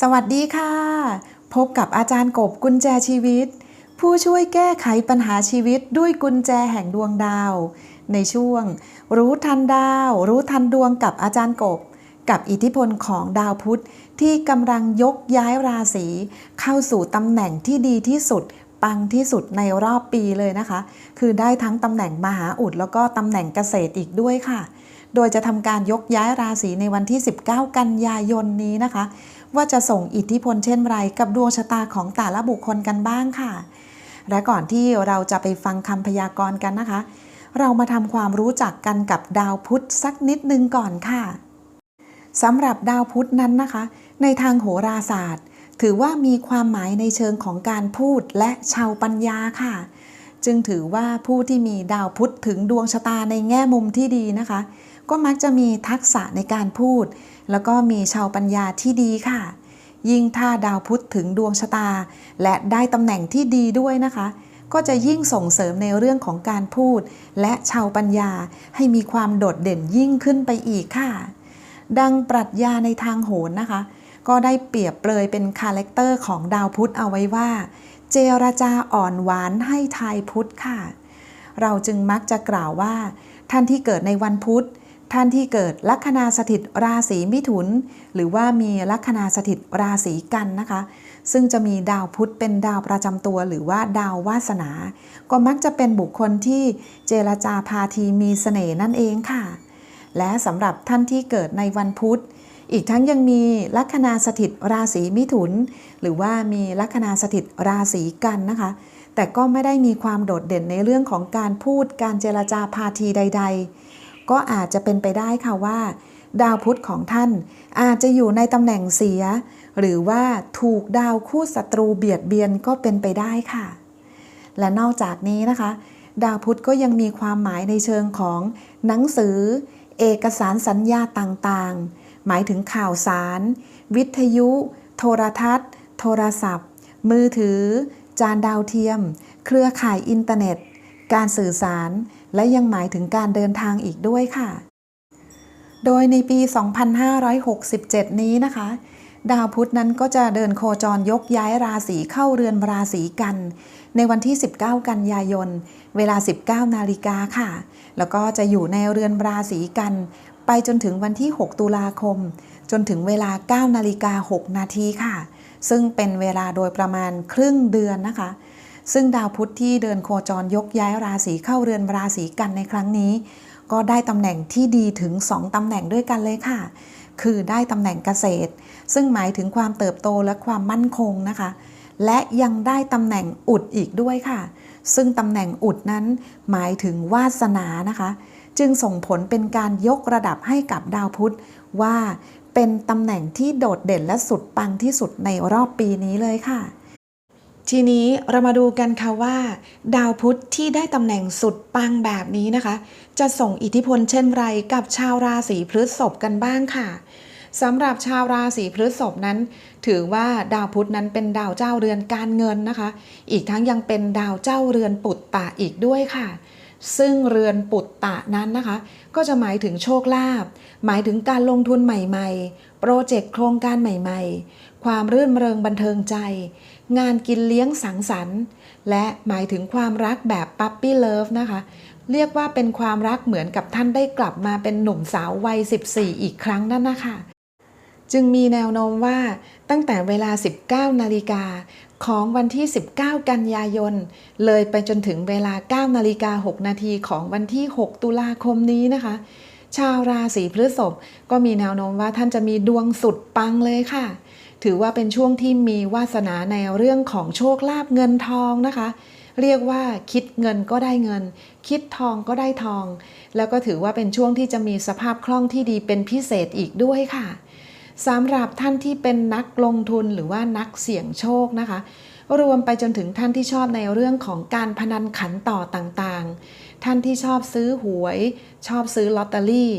สวัสดีค่ะ พบกับอาจารย์กบกุญแจชีวิต ผู้ช่วยแก้ไขปัญหาชีวิตด้วยกุญแจแห่งดวงดาว ในช่วง รู้ทันดาว รู้ทันดวงกับอาจารย์กบ กับอิทธิพลของดาวพุธที่กำลังยกย้ายราศีเข้าสู่ตำแหน่งที่ดีที่สุด ปังที่สุดในรอบปีเลยนะคะ คือได้ทั้งตำแหน่งมหาอุดแล้วก็ตำแหน่งเกษตรอีกด้วยค่ะ โดยจะทำการยกย้ายราศีในวันที่ 19 กันยายนนี้นะคะ ว่าจะส่งอิทธิพลเช่นไรกับดวงชะตาของแต่ละบุคคลกันบ้างค่ะ และก่อนที่เราจะไปฟังคำพยากรณ์กันนะคะ เรามาทำความรู้จักกันกับดาวพุธสักนิดนึงก่อนค่ะสำหรับดาวพุธนั้นนะคะ ในทางโหราศาสตร์ ถือว่ามีความหมายในเชิงของการพูดและชาวปัญญาค่ะ จึงถือว่าผู้ที่มีดาวพุธถึงดวงชะตาในแง่มุมที่ดีนะคะ ก็มักจะมีทักษะในการพูด แล้วก็มีชาวปัญญาที่ดีค่ะ ยิ่งถ้าดาวพุธถึงดวงชะตา และได้ตำแหน่งที่ดีด้วยนะคะ ก็จะยิ่งส่งเสริมในเรื่องของการพูด และชาวปัญญาให้มีความโดดเด่นยิ่งขึ้นไปอีกค่ะ ดังปรัชญาในทางโหรนะคะ ก็ได้เปรียบเปรยเป็นคาแรคเตอร์ของดาวพุธเอาไว้ว่า เจรจาอ่อนหวานให้ทายพุธค่ะเราจึงมักจะกล่าวว่า ท่านที่เกิดในวันพุธ ท่านที่เกิดลัคนาสถิตราศีมิถุน หรือว่ามีลัคนาสถิตราศีกันนะคะ ซึ่งจะมีดาวพุธเป็นดาวประจำตัว หรือว่าดาววาสนา ก็มักจะเป็นบุคคลที่เจรจาพาทีมีเสน่ห์นั่นเองค่ะ และสำหรับท่านที่เกิดในวันพุธ อีกทั้งยังมีลัคนาสถิตราศีมิถุน หรือว่ามีลัคนาสถิตราศีกันนะคะ แต่ก็ไม่ได้มีความโดดเด่นในเรื่องของการพูดการเจรจาพาทีใด ๆ ก็อาจจะเป็นไปได้ค่ะว่า ดาวพุธของท่านอาจจะอยู่ในตำแหน่งเสีย หรือว่าถูกดาวคู่ศัตรูเบียดเบียนก็เป็นไปได้ค่ะ และนอกจากนี้นะคะ ดาวพุธก็ยังมีความหมายในเชิงของหนังสือ เอกสารสัญญาต่างๆ หมายถึงข่าวสาร วิทยุ โทรทัศน์ โทรศัพท์ มือถือ จานดาวเทียม เครือข่ายอินเทอร์เน็ต การสื่อสาร และยังหมายถึงการเดินทางอีกด้วยค่ะ โดยในปี 2567 นี้นะคะ ดาวพุธนั้นก็จะเดินโคจรยกย้ายราศีเข้าเรือนราศีกัน ในวันที่ 19 กันยายน เวลา 19 นาฬิกาค่ะ แล้วก็จะอยู่ในเรือนราศีกัน ไปจนถึงวันที่ 6 ตุลาคม จนถึงเวลา 9 นาฬิกา 6 นาทีค่ะ ซึ่งเป็นเวลาโดยประมาณครึ่งเดือนนะคะ ซึ่งดาวพุธที่เดินโคจรยกย้ายราศีเข้าเรือนราศีกันในครั้งนี้ ก็ได้ตำแหน่งที่ดีถึง 2ตำแหน่งด้วยกันเลยค่ะ คือได้ตำแหน่งเกษตร ซึ่งหมายถึงความเติบโตและความมั่นคงนะคะ และยังได้ตำแหน่งอุดอีกด้วยค่ะ ซึ่งตำแหน่งอุดนั้นหมายถึงวาสนานะคะ จึงส่งผลเป็นการยกระดับให้กับดาวพุธว่าเป็นตำแหน่งที่โดดเด่นและสุดปังที่สุดในรอบปีนี้เลยค่ะ ทีนี้เรามาดูกันค่ะว่า ดาวพุธที่ได้ตำแหน่งสุดปังแบบนี้นะคะ จะส่งอิทธิพลเช่นไรกับชาวราศีพฤษภกันบ้างค่ะสำหรับชาวราศีพฤษภนั้น ถือว่าดาวพุธนั้นเป็นดาวเจ้าเรือนการเงินนะคะ อีกทั้งยังเป็นดาวเจ้าเรือนปุตตะอีกด้วยค่ะ ซึ่งเรือนปุตตะนั้นนะคะ ก็จะหมายถึงโชคลาภหมายถึงการลงทุนใหม่ๆ โปรเจกต์โครงการใหม่ๆ ความรื่นเริงบันเทิงใจ งานกินเลี้ยงสังสรรค์ และหมายถึงความรักแบบปั๊ปปี้เลิฟนะคะ เรียกว่าเป็นความรักเหมือนกับท่านได้กลับมาเป็นหนุ่มสาววัย 14 อีกครั้งนั่นนะคะจึงมีแนวโน้มว่าตั้งแต่เวลา 19 นาฬิกา ของวันที่ 19 กันยายน เลยไปจนถึงเวลา 9 นาฬิกา 6 นาทีของวันที่ 6 ตุลาคมนี้นะคะ ชาวราศีพฤษภก็มีแนวโน้มว่าท่านจะมีดวงสุดปังเลยค่ะ ถือว่าเป็นช่วงที่มีวาสนาในเรื่องของโชคลาภเงินทองนะคะ เรียกว่าคิดเงินก็ได้เงิน คิดทองก็ได้ทอง แล้วก็ถือว่าเป็นช่วงที่จะมีสภาพคล่องที่ดีเป็นพิเศษอีกด้วยค่ะ สำหรับท่านที่เป็นนักลงทุนหรือว่านักเสี่ยงโชคนะคะ รวมไปจนถึงท่านที่ชอบในเรื่องของการพนันขันต่อต่างๆ ท่านที่ชอบซื้อหวย ชอบซื้อลอตเตอรี่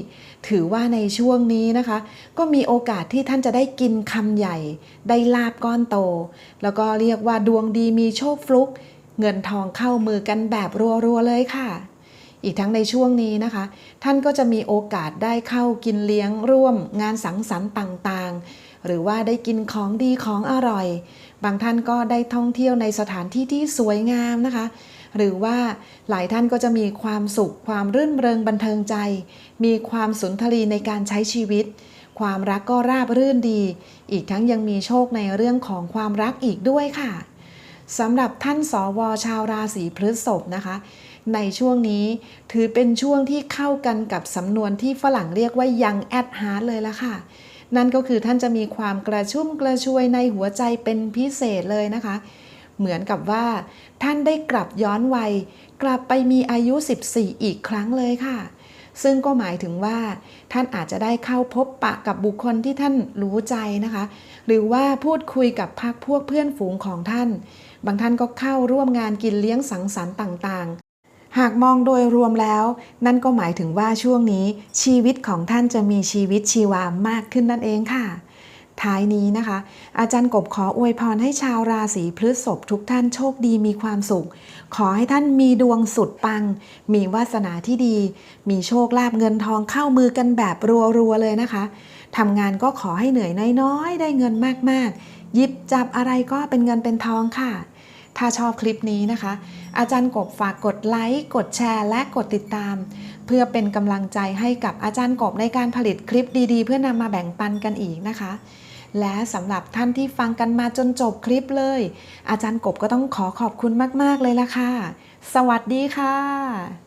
ถือว่าในช่วงนี้นะคะ ก็มีโอกาสที่ท่านจะได้กินคำใหญ่ ได้ลาบก้อนโต แล้วก็เรียกว่าดวงดีมีโชคฟลุก เงินทองเข้ามือกันแบบรัวๆเลยค่ะ อีกทั้งในช่วงนี้นะคะ ท่านก็จะมีโอกาสได้เข้ากินเลี้ยงร่วม งานสังสรรค์ต่างๆ หรือว่าได้กินของดีของอร่อย บางท่านก็ได้ท่องเที่ยวในสถานที่ที่สวยงามนะคะ หรือว่าหลายท่านก็จะมีความสุข ความรื่นเริงบันเทิงใจ มีความสุนทรีในการใช้ชีวิต ความรักก็ราบรื่นดี อีกทั้งยังมีโชคในเรื่องของความรักอีกด้วยค่ะสำหรับท่านสวชาวราศีพฤษภนะคะ ในช่วงนี้ถือเป็นช่วงที่เข้ากันกับสำนวนที่ฝรั่งเรียกว่า young at heart เลยละค่ะ นั่นก็คือท่านจะมีความกระชุ่มกระชวยในหัวใจเป็นพิเศษเลยนะคะ เหมือนกับว่า ท่านได้กลับย้อนวัย กลับไปมีอายุ 14 อีกครั้งเลยค่ะ ซึ่งก็หมายถึงว่า ท่านอาจจะได้เข้าพบปะกับบุคคลที่ท่านรู้ใจนะคะ หรือว่าพูดคุยกับพักพวกเพื่อนฝูงของท่าน บางท่านก็เข้าร่วมงานกินเลี้ยงสังสรรค์ต่าง หากมองโดยรวมแล้ว นั่นก็หมายถึงว่าช่วงนี้ชีวิตของท่านจะมีชีวิตชีวามากขึ้นนั่นเองค่ะ ท้ายนี้นะคะ อาจารย์กบขออวยพรให้ชาวราศีพฤษภทุกท่านโชคดีมีความสุข ขอให้ท่านมีดวงสุดปัง มีวาสนาที่ดี มีโชคลาภเงินทองเข้ามือกันแบบรัวๆเลยนะคะทำงานก็ขอให้เหนื่อยน้อยๆ ได้เงินมากๆ หยิบจับอะไรก็เป็นเงินเป็นทองค่ะ ถ้าชอบคลิปนี้นะคะ อาจารย์กบฝากกดไลค์ กดแชร์ และกดติดตาม เพื่อเป็นกำลังใจให้กับอาจารย์กบในการผลิตคลิปดีๆ เพื่อนำมาแบ่งปันกันอีกนะคะ และสำหรับท่านที่ฟังกันมาจนจบคลิปเลย อาจารย์กบก็ต้องขอขอบคุณมากๆเลยละค่ะ สวัสดีค่ะ